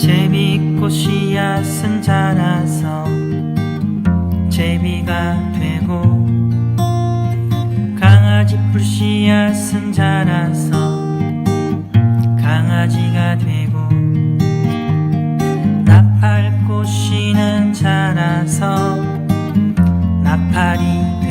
제비꽃 씨앗은 자라서 제비가 되고 강아지 풀 씨앗은 자라서 강아지가 되고 나팔꽃 씨는 자라서 나팔이 되고